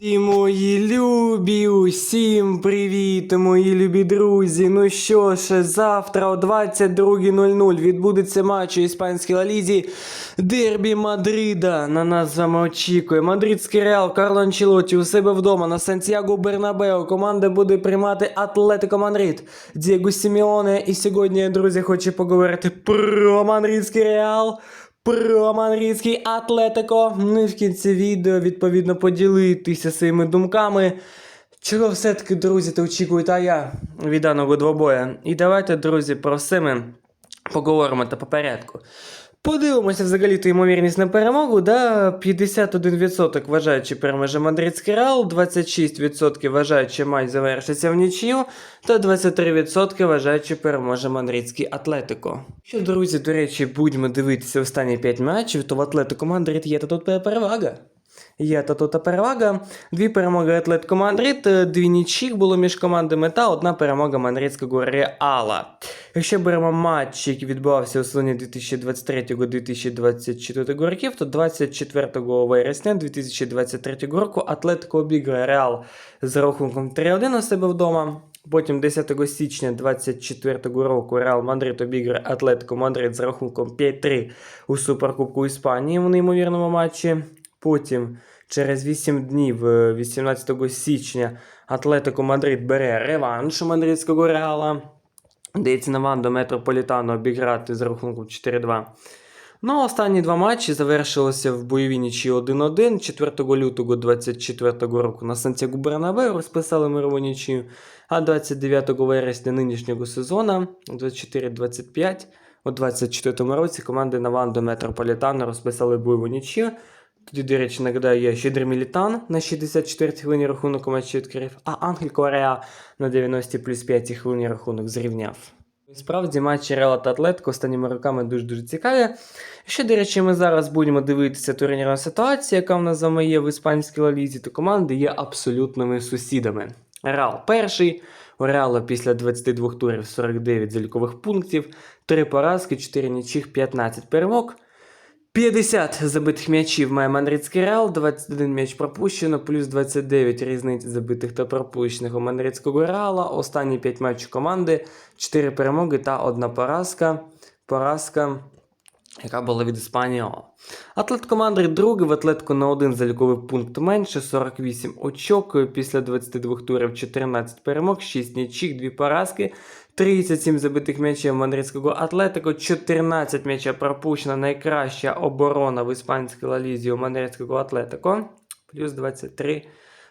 І мої любі, усім привіт, мої любі друзі. Ну що ж, завтра о 22.00 відбудеться матч у іспанській лалізі Дербі Мадрида. На нас з вами очікує. Мадридський реал Карло Анчелоті у себе вдома на Сантьяго Бернабео. Команда буде приймати Атлетико Мадрид. Дієго Сімеоне. І сьогодні, друзі, хочу поговорити про Мадридський реал про мадридський Атлетико. Ну і в кінці відео, відповідно, поділитися своїми думками. Чого все-таки, друзі, ти очікуєте, а я від даного двобоя. І давайте, друзі, про все ми поговоримо та по порядку. Подивимося взагалі ту ймовірність на перемогу. Да? 51% вважають, що переможе Мадридський Реал, 26% вважають, що матч завершиться в нічю, та 23% вважають, що переможе Мадридський Атлетико. Що, друзі, до речі, будьмо дивитися останні 5 матчів, то в Атлетико Мадрид є та тут перевага. Є та тут перевага. Дві перемоги Атлетико Мадрид, е, дві нічих було між командами та одна перемога Мадридського Реала. Якщо беремо матч, який відбувався у сезоні 2023-2024 років, то 24 вересня 2023 року Атлетико обіграє Реал з рахунком 3-1 у себе вдома. Потім 10 січня 2024 року Реал Мадрид обіграє Атлетико Мадрид з рахунком 5-3 у Суперкубку Іспанії в неймовірному матчі. Потім через 8 днів, е, 18 січня, Атлетико Мадрид бере реванш мадридського Реала. Дається на Вандо Метрополітано обіграти з рахунком 4-2. Ну, останні два матчі завершилися в бойовій нічі 1-1. 4 лютого 24 року на Сантьяго Бернабеу розписали мирову нічию, а 29 вересня нинішнього сезону 24-25 у 24 році команди на Вандо Метрополітано розписали бойову нічию. Тоді, до речі, нагадаю, є Щедрий Мілітан на 64 хвилині рахунок у матчі відкрив, а Ангель Корея на 90 плюс 5 хвилині рахунок зрівняв. Справді матчі Реала та Атлетико останніми роками дуже-дуже цікаві. Ще, до речі, ми зараз будемо дивитися турнірну ситуацію, яка в нас з в іспанській лалізі, то команди є абсолютними сусідами. Реал перший, у Реала після 22 турів 49 залікових пунктів, 3 поразки, 4 нічих, 15 перемог. 50 забитих м'ячів має Мадридський Реал, 21 м'яч пропущено, плюс 29 різниць забитих та пропущених у Мадридського Реала. Останні 5 матчів команди, 4 перемоги та 1 поразка. Поразка, яка була від Іспаніола. Атлетико Мадрид другий, в Атлетико на один заліковий пункт менше, 48 очок, після 22 турів 14 перемог, 6 нічих, 2 поразки. 37 забитих м'ячів мадридського Атлетико, 14 м'ячів пропущено. Найкраща оборона в іспанській лалізі у мадридського Атлетико. Плюс 23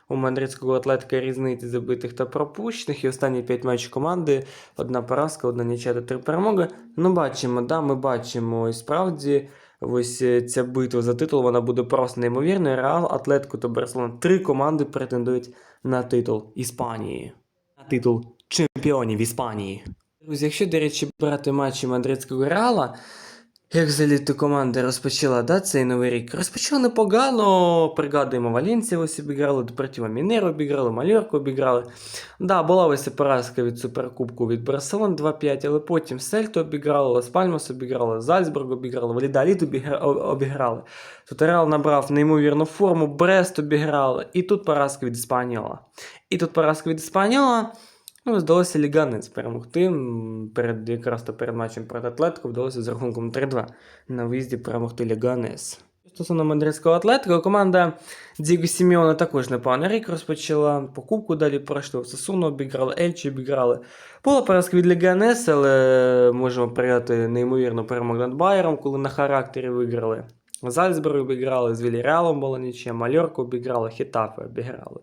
у мадридського Атлетика різниці забитих та пропущених. І останні 5 матчів команди. Одна поразка, одна нічия та 3 перемоги. Ну, бачимо, да, ми бачимо. І справді, ось е, ця битва за титул вона буде просто неймовірною. Реал, Атлетико та Барселона. Три команди претендують на титул Іспанії. На титул чемпіонів Іспанії. Друзі, якщо, до речі, брати матчі мадридського Реала, як взагалі команда розпочала да, цей новий рік? Розпочала непогано. Пригадуємо, Валенсію ось обіграли, Депортіво Мінеру обіграли, Мальорку обіграли. Да, була ось поразка від Суперкубку від Барселон 2-5, але потім Сельту обіграли, Лас Пальмас обіграли, Зальцбург обіграли, Валідаліт обіграли. Тут Реал набрав неймовірну форму, Брест обіграли, і тут поразка від Іспаніола. І тут поразка від Іспаніола. Ну, здалося Ліганець перемогти. Перед, якраз то перед матчем проти Атлетико вдалося з рахунком 3-2 на виїзді перемогти Ліганес. Стосовно мадридського Атлетико, команда Діго Сімеона також непоганий рік розпочала. Покупку далі пройшли в Сасуну, обіграли, Ельчі обіграли. Була поразка від Ліганес, але можемо прийняти неймовірну перемогу над Байером, коли на характері виграли. Зальцбург обіграли, з Вільяріалом була нічия, Мальорку обіграли, Хітафи обіграли.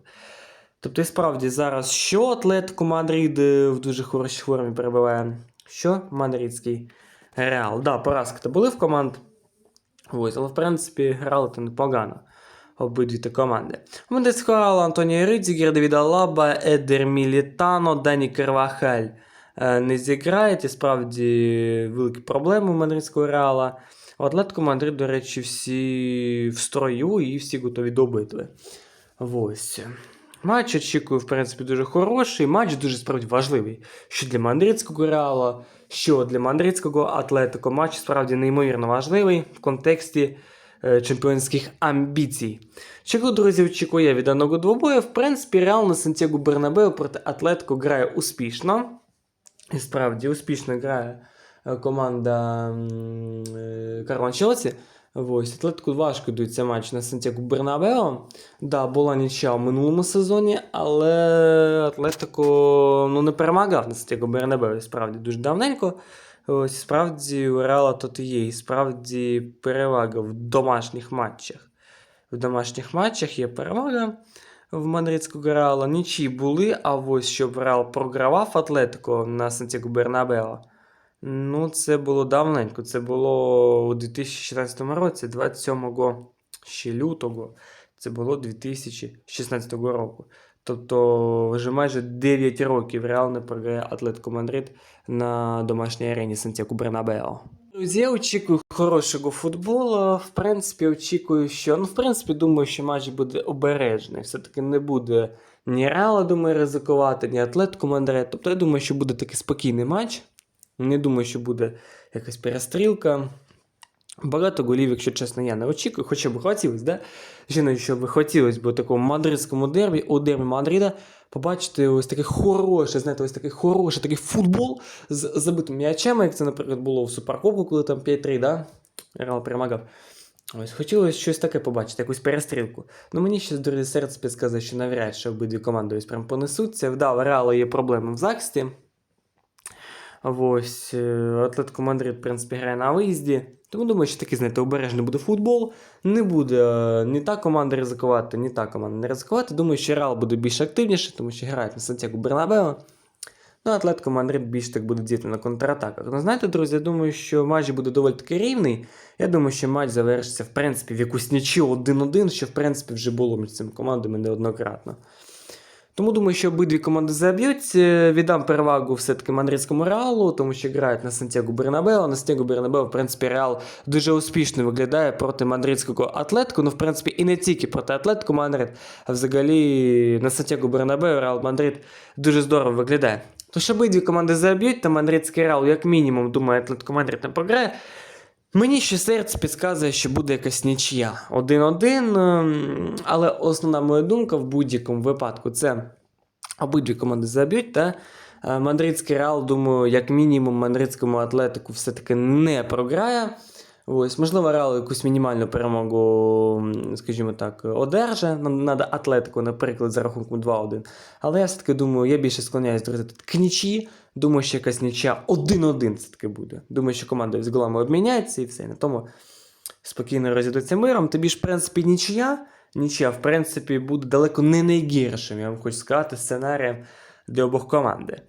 Тобто, і справді зараз що Атлетико Мадрид е, в дуже хорошій формі перебуває, що Мадридський Реал. Да, поразки то були в команд. Ось, але в принципі грали то непогано. Обидві ті команди. Мадридського Реала Антонія Ридзігер, Давід Алаба, Едер Мілітано, Дані Карвахаль е, не зіграють. І справді великі проблеми у Мадридського Реала. У Атлетико Мадрид, до речі, всі в строю і всі готові до битви. Ось. Матч очікую, в принципі, дуже хороший. Матч дуже справді важливий. Що для мадридського реала, що для мадридського атлетико. Матч справді неймовірно важливий в контексті е, чемпіонських амбіцій. Чого, друзі, очікує від даного двобою? В принципі, Реал на Сантьяго Бернабеу проти Атлетико грає успішно. І справді успішно грає е, команда е, Карло Анчелоті. Ось, Атлетику важко йдеться матч на Сантьяго Бернабео. Да, була нічия в минулому сезоні, але Атлетико ну, не перемагав на Сантьяго Бернабео, справді дуже давненько. Ось справді у Реала тут є, і справді перевага в домашніх матчах. В домашніх матчах є перевага в мадридського Реала. Нічі були, а ось щоб Реал програвав Атлетико на Сантьяго Бернабео. Ну, це було давненько. Це було у 2016 році, 27 ще лютого. Це було 2016 року. Тобто вже майже 9 років Реал не програє Атлетико Мадрид на домашній арені Сантьяго Бернабео. Друзі, очікую хорошого футболу. В принципі, очікую, що. Ну, в принципі, думаю, що матч буде обережний. Все-таки не буде ні Реала, думаю, ризикувати, ні Атлетико Мадрид. Тобто, я думаю, що буде такий спокійний матч. Не думаю, що буде якась перестрілка. Багато голів, якщо чесно, я не очікую, хоча б хотілося, да? Жіночі, що б хотілося б у такому мадридському дербі, у дербі Мадрида, побачити ось таке хороше, знаєте, ось такий хороший такий футбол з забитими м'ячами, як це, наприклад, було в Суперкубку, коли там 5-3, да? Реал перемагав. Ось хотілося щось таке побачити, якусь перестрілку. Ну мені ще друзі, серце підказує, що навряд чи обидві команди ось прям понесуться. Да, в Реала є проблеми в захисті. Ось е, Атлетико Мадрид, в принципі, грає на виїзді. Тому думаю, що такий, знаєте, обережний буде футбол. Не буде е, ні та команда ризикувати, ні та команда не ризикувати. Думаю, що Реал буде більш активніше, тому що грають на Сантьяго Бернабео. Ну, Атлетико Мадрид більш так буде діяти на контратаках. Ну, знаєте, друзі, я думаю, що матч буде доволі таки рівний. Я думаю, що матч завершиться, в принципі, в якусь нічю 1-1, що в принципі вже було між цими командами неоднократно. Тому думаю, що обидві команди заб'ють. Е, Віддам перевагу все-таки мадридському реалу, тому що грають на Сантьяго Бернабео. На Сантьяго Бернабео, в принципі, реал дуже успішно виглядає проти мадридського Атлетику. Ну, в принципі, і не тільки проти Атлетико Мадрид, а взагалі на Сантьяго Бернабео Реал Мадрид дуже здорово виглядає. Тож обидві команди заб'ють, та мадридський реал, як мінімум, думаю, Атлетико Мадрид не програє. Мені ще серце підказує, що буде якась нічия. 1-1. ем, Але основна моя думка в будь-якому випадку це обидві команди заб'ють. Та е, мадридський реал, думаю, як мінімум, мадридському атлетику все-таки не програє. Ось, можливо, Реал якусь мінімальну перемогу, скажімо так, одерже над Атлетико, наприклад, за рахунком 2-1. Але я все-таки думаю, я більше склоняюсь друзі, к нічі. Думаю, що якась нічия 1-1 все-таки буде. Думаю, що команда з голами обміняється і все. На тому спокійно розійдуться миром. Тобі ж, в принципі, нічия. Нічия, в принципі, буде далеко не найгіршим, я вам хочу сказати, сценарієм для обох команди.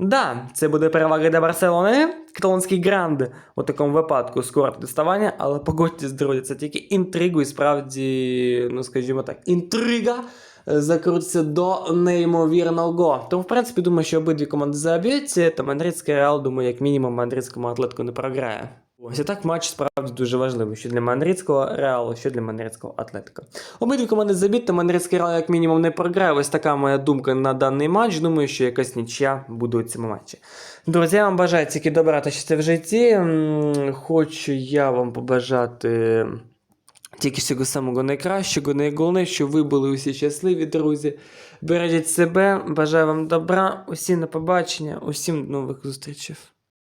Да, це буде перевага для Барселони. Каталонський гранд у такому випадку скоро доставання, але погодьтесь, друзі, це тільки інтригу і справді, ну скажімо так, інтрига е, закрутиться до неймовірного. Тому, в принципі, думаю, що обидві команди заб'ють, та мадридський реал, думаю, як мінімум, мадридському атлетку не програє. Ось і так матч справді дуже важливий, що для мадридського реалу, що для мадридського атлетика. Обидві команди заб'ють, та мадридський реал як мінімум не програє. Ось така моя думка на даний матч. Думаю, що якась нічия буде у цьому матчі. Друзі, я вам бажаю тільки добра та щастя в житті. Хочу я вам побажати тільки всього самого найкращого, найголовніше, щоб ви були усі щасливі, друзі. Бережіть себе, бажаю вам добра, усім на побачення, усім нових зустрічей.